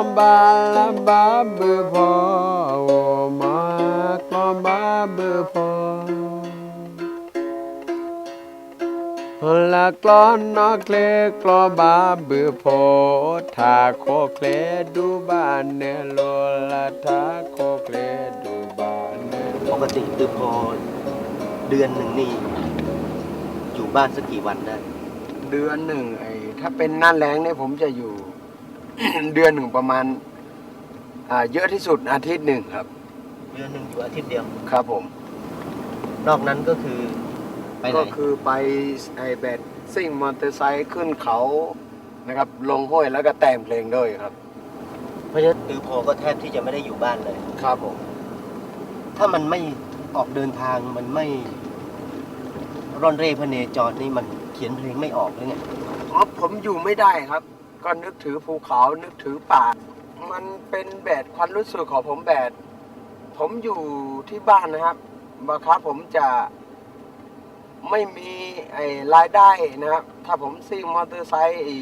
กลอบาลบาบือพอโอมากลอมบาบือพอละกลอนนอกเคลกลอบาบือพอถ้าโคเคลดูบ้านเนโลละถ้าโคเคลดูบ้านเนโลปกติตือพอเดือนหนึ่งนี่อยู่บ้านสักกี่วันได้ เดือนหนึ่งไอ้ถ้าเป็นหน้าแรงเนี่ยผมจะอยู่ เดือนหนึ่งประมาณ อ่า เยอะที่สุดอาทิตย์หนึ่งครับ เดือนหนึ่งอยู่อาทิตย์เดียว ครับผม นอกนั้นก็คือไปไหนก็คือไปไอ้แบดซิ่งมอเตอร์ไซค์ขึ้นเขานะครับ ลงห้วยแล้วก็แต่งเพลงด้วยครับ เพราะฉะนั้นตือพอก็แทบที่จะไม่ได้อยู่บ้านเลย ครับผม ถ้ามันไม่ออกเดินทางมันไม่ ร่อนเร่พเนจรนี่มันเขียนเพลงไม่ออกเลยไงอ๋อผมอยู่ไม่ได้ครับ ก็นึกถือภูเขานึกถือป่า มันเป็นแบบความรู้สึกของผมแบบผมอยู่ที่บ้านนะครับบางครั้งผมจะไม่มีไอ้รายได้นะครับ ถ้าผมซิ่งมอเตอร์ไซค์ไอ้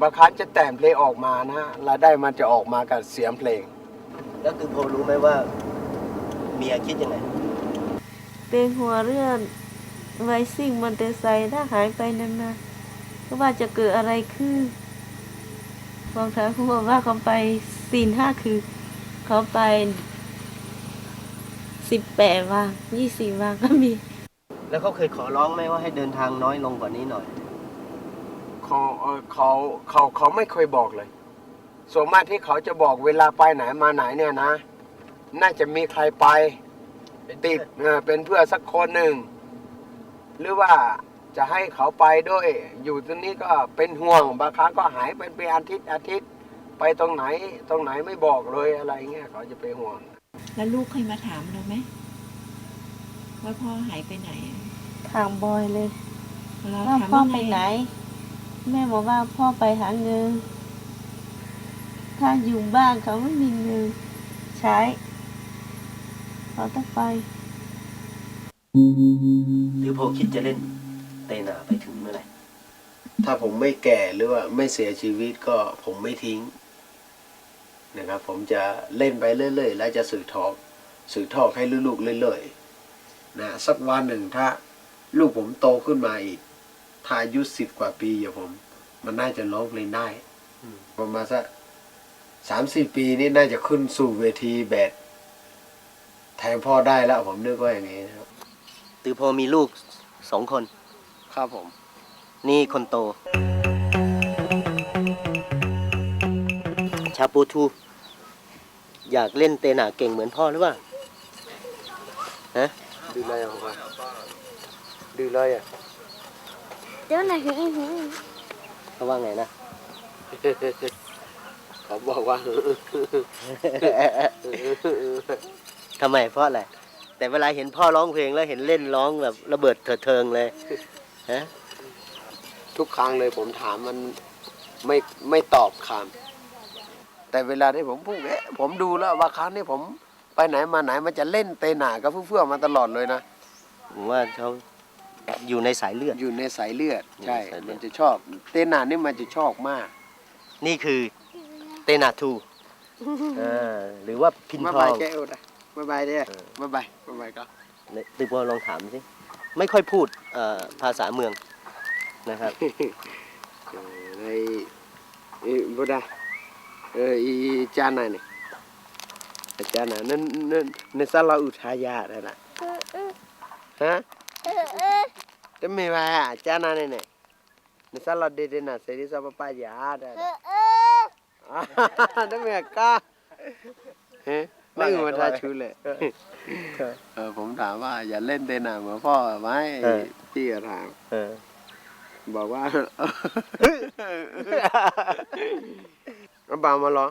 บางครั้งจะแต่งเพลงออกมานะฮะรายได้มันจะออกมากับเสียงเพลง แล้วตือพอรู้ไหมว่าเมียคิดยังไง เป็นหัวเรื่องไวซิ่งมอเตอร์ไซค์ถ้าหายไปนานๆก็ว่าจะเกิดอะไรขึ้น บางครั้งเขาบอกว่าเขาไปสี่ห้าคือ เขาไปสิบแปดวันยี่สิบวันก็มี แล้วเขาเคยขอร้องไหมว่าให้เดินทางน้อยลงกว่านี้หน่อย เขาเอ่อเขาเขาเขาไม่เคยบอกเลย ส่วนมากที่เขาจะบอกเวลาไปไหนมาไหนเนี่ยนะ น่าจะมีใครไปติดเอ่อเป็นเพื่อนสักคนหนึ่ง หรือว่า จะให้เขาไปด้วย อยู่ตรงนี้ก็เป็นห่วงบางครั้งก็หายไปเป็นอาทิตย์อาทิตย์ ไปตรงไหน ตรงไหนไม่บอกเลยอะไรเงี้ยเขาจะเป็นห่วง แล้วลูกเคยมาถามเราไหมว่าพ่อหายไปไหนอะถามบอยเลยเราว่าถามพ่อว่าไปงไหน แม่บอกว่าพ่อไปหาเงิน ถ้าอยู่บ้านเขาไม่มีเงินใช้เขาต้องไป หรือพอคิดจะเล่น เตนาไปถึงเมื่อไหร่ถ้าผมไม่แก่หรือว่าไม่เสียชีวิตก็ผมไม่ทิ้งนะครับผมจะเล่นไปเรื่อยๆ แล้วจะสื่อทอกสื่อทอกให้ลูกๆเรื่อยๆนะสักวันหนึ่งถ้าลูกผมโตขึ้นมาอีกถ้าอายุสิบกว่าปีอย่างผม มันน่าจะร้องเพลงได้อืมประมาณสักสามสี่ปีนี่น่าจะขึ้นสู่เวทีแบบแทนพ่อได้แล้วผมนึกว่าอย่างนี้นะครับตือพอมีลูกสองคน ครับผม นี่คนโต ชาปูทู อยากเล่นเตนาเก่งเหมือนพ่อหรือเปล่าฮะดูเลยอะครับดูเลยอะ เดี๋ยวไหนถึงอีกหูเขาว่าไงนะ เขาบอกว่า ทำไมเพราะอะไร แต่เวลาเห็นพ่อร้องเพลงแล้วเห็นเล่นร้องแบบระเบิดเถิดเทิงเลย ฮะทุกครั้งเลยผมถามมันไม่ไม่ตอบคำแต่เวลาที่ผมพูดเอ๊ะผมดูแล้วว่าครั้งนี้ผมไปไหนมาไหนมันจะเล่นเตะหนากับเฟื่อๆมาตลอดเลยนะผมว่าเขาอยู่ในสายเลือด อยู่ในสายเลือดใช่อยู่ในสายเลือดมันจะชอบ เตะหนานี่มันจะชอบมาก นี่คือเตนาทูอ่าหรือว่าพินมาทอบายงแก้วนะมาบายเด้เออมาบายมาบายก็ตือพอลองถามสิ ไม่ค่อยพูดเอ่อภาษาเมืองนะครับเออในอีบุดาเอออีจานไหนนี่อาจารย์น่ะนั่นนั่นในสลาอุทายานั่นน่ะฮะ Thế mày bà cha na này này. Nó sao lọt đi đi nè, sẽ đi sao bà bà giả đây. Đó mày ca. Hả? Mấy người mà tha chú lệ. Ờ, ผมถามว่า อย่าเล่นเตน่ะเหมือนพ่อไหมเออพี่ก็ถามเออบอกว่าเอาบ่าวมาเหรอ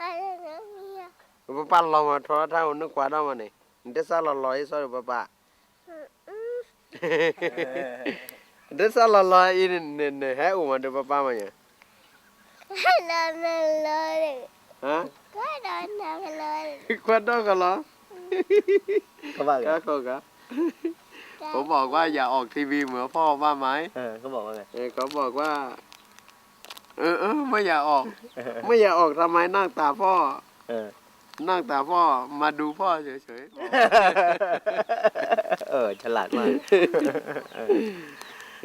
ป้าป้าเรามาโทรทัศน์นึกว่าได้มาเนี่ยเดี๋ยวซาเราลอยซอยป้าป้าเดี๋ยวซาเราลอยอีนี่เนี่ยเนี่ยให้อุ้มมาเดี๋ยวป้าป้ามาเนี่ยฮะ ควันดอกกันเหรอเขาว่าไงก็ก็ก็ผมบอกว่าอย่าออกทีวีเหมือนพ่อว่าไหมเออเขาบอกว่าไงเออเขาบอกว่า เออเออไม่อยากออก ไม่อยากออกทำไมนั่งตาพ่อ เออ นั่งตาพ่อมาดูพ่อเฉยเออฉลาดมาก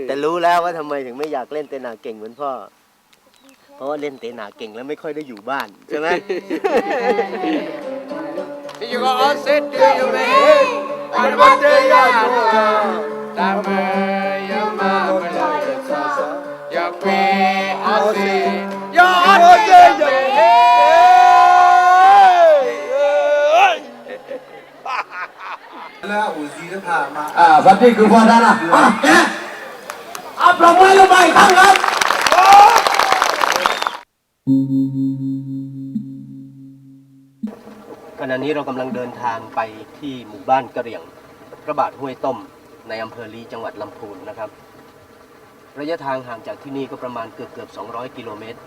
แต่รู้แล้วว่าทำไมถึงไม่อยากเล่นเตนาเก่งเหมือนพ่อ เพราะว่าเล่นเตนาเก่งแล้วไม่ค่อยได้อยู่บ้านใช่ไหมๆ You all said to you man I want to ya ta me ya ma me la sa sa ya pe all say ya all say ya แล้วอุซีได้ผ่ามาอ่าบัดนี้คือพ่อท่านอะอะแกเอาปรบมือลงไปอีกครั้งครับ ขณะนี้เรากำลังเดินทางไปที่หมู่บ้านกระเหรี่ยงพระบาทห้วยต้ม ในอำเภอลีจังหวัดลำพูนนะครับ ระยะทางห่างจากที่นี่ก็ประมาณเกือบเกือบ200 กิโลเมตร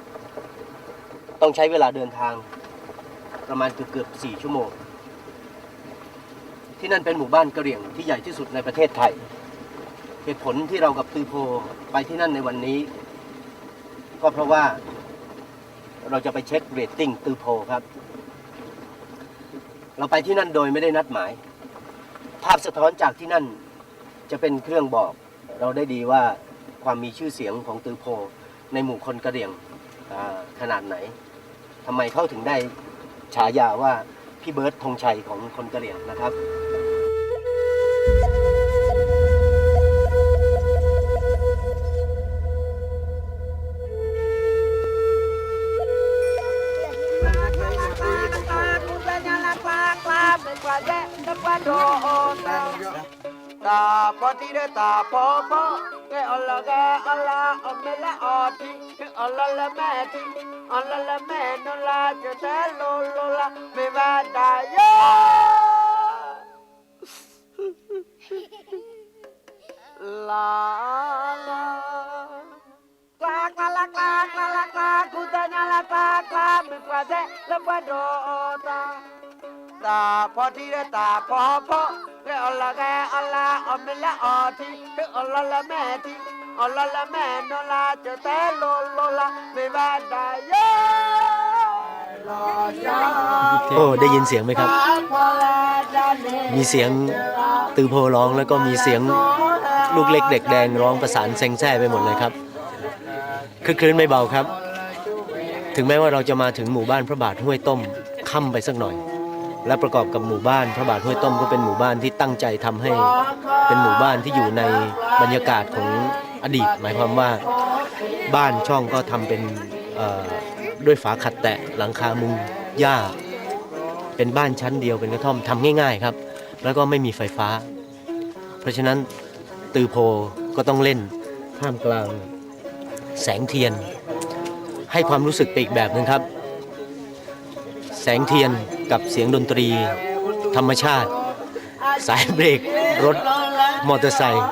ต้องใช้เวลาเดินทางประมาณเกือบเกือบ4ชั่วโมง ที่นั่นเป็นหมู่บ้านกระเหรี่ยงที่ใหญ่ที่สุดในประเทศไทย เหตุผลที่เรากับตือโพไปที่นั่นในวันนี้ ก็เพราะว่า เราจะไปเช็คเรตติ้งตือโพครับ เราไปที่นั่นโดยไม่ได้นัดหมาย ภาพสะท้อนจากที่นั่นจะเป็นเครื่องบอก เราได้ดีว่าความมีชื่อเสียงของตือโพในหมู่คนกระเรี่ยงขนาดไหนทำไมเขาถึงได้ฉายาว่าพี่เบิร์ดธงชัยของคนกระเหรี่ยงนะครับ ตาพอที่ได้ตาพอพอแกอัลละแกอัลละอัลเมละออทีอัลละละแม่ทีอัลละละแม่นลาจะแต่โลโลละไม่ว่าได้ยลาลากลากลากลากลากลากลากกูจะนาลากลากลาไม่กว่าแต่ละว่าโดตา ตาพอที่ได้ตาพอพอแกอลละแกอลละอัลเมละอทีแกอัลละละแม่ทีอลละละแม่นลาจะแต่โลโลละไม่ว่าได้ยอโอ้ได้ยินเสียงไหมครับ มีเสียงตือโพร้องแล้วก็มีเสียงลูกเล็กเด็กแดงร้องประสานเซ็งแซ่ไปหมดเลยครับคือคลื่นไม่เบาครับ ถึงแม้ว่าเราจะมาถึงหมู่บ้านพระบาทห้วยต้มค่ำไปสักหน่อย และประกอบกับหมู่บ้านพระบาทห้วยต้มก็เป็นหมู่บ้านที่ตั้งใจทำให้เป็นหมู่บ้านที่อยู่ในบรรยากาศของอดีต หมายความว่าบ้านช่องก็ทำเป็นด้วยฝาขัดแตะหลังคามุงหญ้า เป็นบ้านชั้นเดียวเป็นกระท่อมทำง่าย ๆครับ แล้วก็ไม่มีไฟฟ้า เพราะฉะนั้นตือโพก็ต้องเล่นท่ามกลางแสงเทียน ให้ความรู้สึกไปอีกแบบหนึ่งครับ แสงเทียน กับเสียงดนตรี ธรรมชาติ สายเบรก รถ มอเตอร์ไซค์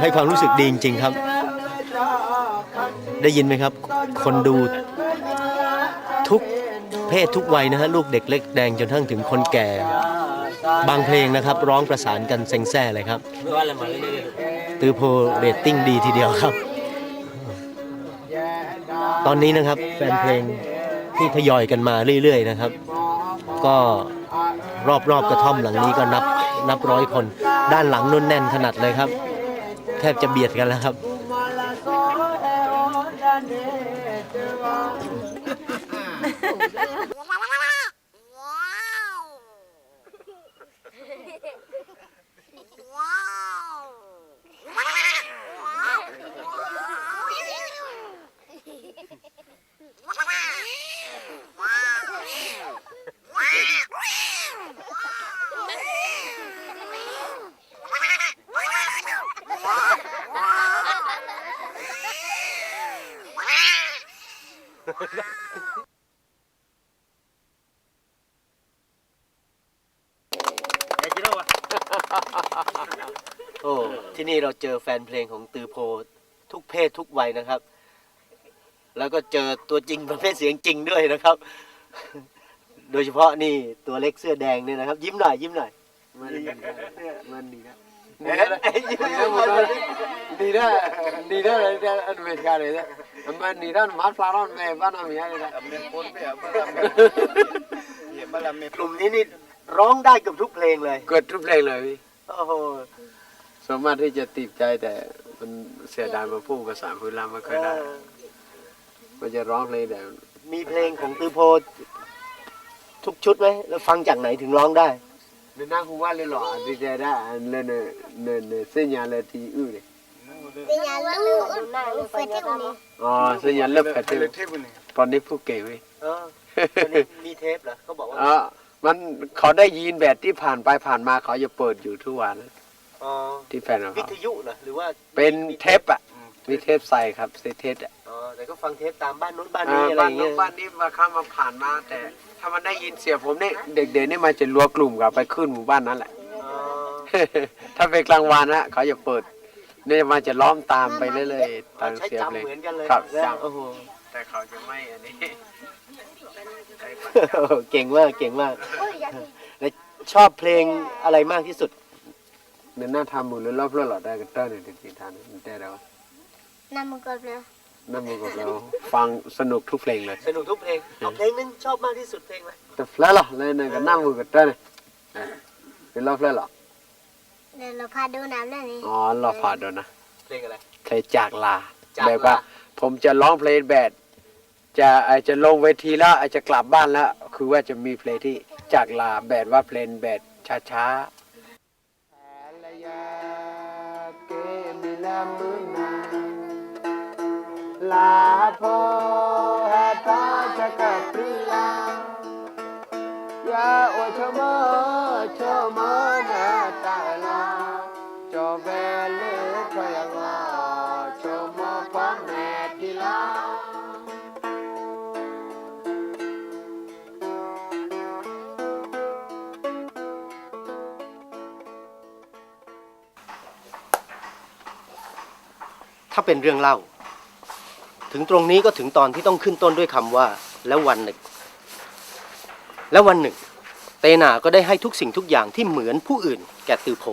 ให้ความรู้สึกดีจริงๆครับ ได้ยินไหมครับ คนดูทุกเพศทุกวัยนะฮะลูกเด็กเล็กแดงจนทั้งถึงคนแก่ บางเพลงนะครับ ร้องประสานกันเซ็งแซ่เลยครับตือโพเรตติ้งดีทีเดียวครับ ตอนนี้นะครับแฟนเพลง ที่ทยอยกันมาเรื่อยๆนะครับ ก็รอบๆกระท่อมหลังนี้ก็นับนับร้อยคน ด้านหลังนุ่นแน่นขนาดเลยครับ แทบจะเบียดกันแล้วครับ โอ้ที่นี่เราเจอแฟนเพลงของตือโพทุกเพศทุกวัยนะครับ แล้วก็เจอตัวจริงประเภทเสียงจริงด้วยนะครับ โดยเฉพาะนี่ตัวเล็กเสื้อแดงเนี่ยนะครับ ยิ้มหน่อยยิ้มหน่อยมันดีนะมันดีนะเอ๊ะยิ้มหน่อยดีนี่ได้นี่ได้เลยได้อันเมกาเลยนะมันนี่ได้มาฟลารอนเมบ้านน้ำมีอะไรนะกลุ่มนี้นี่ร้องได้เกือบทุกเพลงเลย เกิดทุกเพลงเลยพี่ โอ้โหสามารถที่จะตีบใจแต่มันเสียดายมาพูดภาษาพื้นลาไม่ค่อยได้ มันจะร้องเพลงแต่มีเพลงของตือโพทุกชุดไหมแล้วฟังจากไหนถึงร้องได้ในหน้าคุณว่าเลยหรอดีใจได้เล่นเล่นเส้นยาเลยทีอื้อเลย Tinya lu lu fete uni. อ๋อเส้นยาเลิกแผลเทปตอนนี้พูดเก่งเว้ย เออวันนี้มีเทปเหรอเขาบอกว่า อ๋อ มันเขาได้ยินแบบที่ผ่านไปผ่านมาเขาจะเปิดอยู่ทุกวันอ๋อที่แฟนของวิเขาทยุเหรอหรือว่าเป็นเทปอะมีเทปใส่ครับเซเทปอะอ๋อแต่ก็ฟังเทปตามบ้านนู้นบ้านอ่านี้อะไรอบ้านย่างนู้เงี้นยบ้านนี้มาข้ามมาผ่านมาแต่ ถ้ามันได้ยินเสียงผมนี่เด็กๆนี่มันจะรัวกลุ่มกับไปขึ้นหมู่บ้านนั้นแหละ อ๋อถ้าเป็นกลางวันนะเขาจะเปิดเนี่ยมันจะล้อมตามไปเรื่อยๆตามใช้เสียงเพลจำงเหมือนกันเลยครับนะจำโอ้โหแต่เขาจะไม่อันนี้โอ้โห เก่งมากเก่งมากแล้วชอบเพลงอะไรมากที่สุดเดินหน้าทำมือแล้วรอบๆหลอดได้กันเต้นเนี่ยติดทานแต่เรา Nama kau pula. นั่นมือกับเราฟังสนุกทุกเพลงเลยสนุกทุกเพลงเอาเพลงนึงชอบมากที่สุดเพลงอะไรแต่ฟล้วหรอเลยเนี่ยก็นั่งมือกับเต้นเนี่ยเป็นรอบแล้วหรอ Dan lo padu nam lah ni. อ๋อรอผ่านโดนนะเพลงอะไรเพลงจากลาจากลาแบบว่าผมจะร้องเพลงแบบ จะอาจจะลงเวทีแล้วอาจจะกลับบ้านแล้วคือว่าจะมีเพลงที่จากลาแบบว่าเพลงแบบช้าๆลาพอแฮตาจะกับป ถ้าเป็นเรื่องเล่า ถึงตรงนี้ก็ถึงตอนที่ต้องขึ้นต้นด้วยคำว่า แล้ววันหนึ่ง แล้ววันหนึ่ง เตนาก็ได้ให้ทุกสิ่งทุกอย่างที่เหมือนผู้อื่น แก่ตือโพ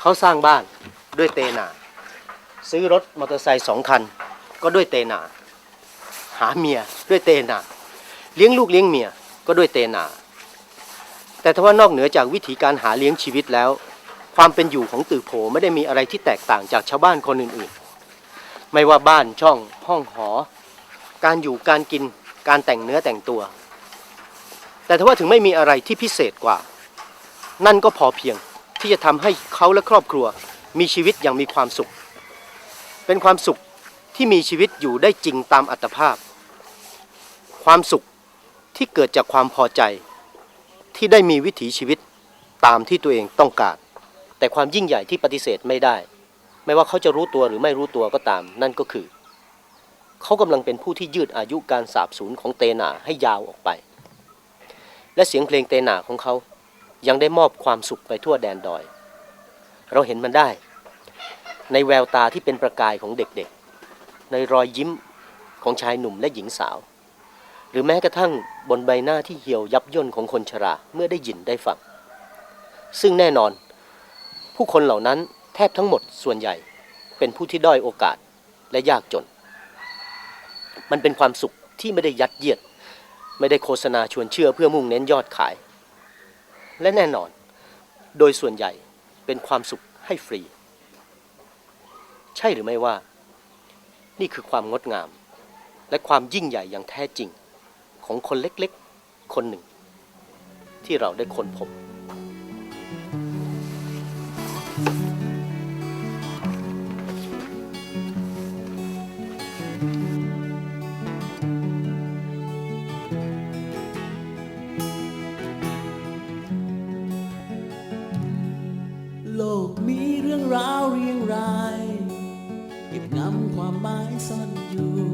เขาสร้างบ้านด้วยเตนา ซื้อรถมอเตอร์ไซค์สองคัน ก็ด้วยเตนา หาเมียด้วยเตนา เลี้ยงลูกเลี้ยงเมียก็ด้วยเตนา แต่ถ้าว่านอกเหนือจากวิธีการหาเลี้ยงชีวิตแล้ว ความเป็นอยู่ของตือโผไม่ได้มีอะไรที่แตกต่างจากชาวบ้านคนอื่นๆ ไม่ว่าบ้านช่องห้องหอ การอยู่การกินการแต่งเนื้อแต่งตัว แต่ถ้าว่าถึงไม่มีอะไรที่พิเศษกว่า นั่นก็พอเพียงที่จะทำให้เขาและครอบครัวมีชีวิตอย่างมีความสุข เป็นความสุขที่มีชีวิตอยู่ได้จริงตามอัตภาพ ความสุขที่เกิดจากความพอใจ ที่ได้มีวิถีชีวิตตามที่ตัวเองต้องการ แต่ความยิ่งใหญ่ที่ปฏิเสธไม่ได้ ไม่ว่าเขาจะรู้ตัวหรือไม่รู้ตัวก็ตาม นั่นก็คือ เขากำลังเป็นผู้ที่ยืดอายุการสาบสูญของเตนาให้ยาวออกไป และเสียงเพลงเตนาของเขายังได้มอบความสุขไปทั่วแดนดอย เราเห็นมันได้ ในแววตาที่เป็นประกายของเด็กๆ ในรอยยิ้มของชายหนุ่มและหญิงสาว หรือแม้กระทั่งบนใบหน้าที่เหี่ยวยับย่นของคนชราเมื่อได้ยินได้ฟัง ซึ่งแน่นอน ผู้คนเหล่านั้นแทบทั้งหมดส่วนใหญ่เป็นผู้ที่ด้อยโอกาสและยากจน มันเป็นความสุขที่ไม่ได้ยัดเยียด ไม่ได้โฆษณาชวนเชื่อเพื่อมุ่งเน้นยอดขาย และแน่นอน โดยส่วนใหญ่เป็นความสุขให้ฟรี ใช่หรือไม่ว่า นี่คือความงดงาม และความยิ่งใหญ่อย่างแท้จริงของคนเล็กๆ คนหนึ่ง ที่เราได้ค้นพบ งำคว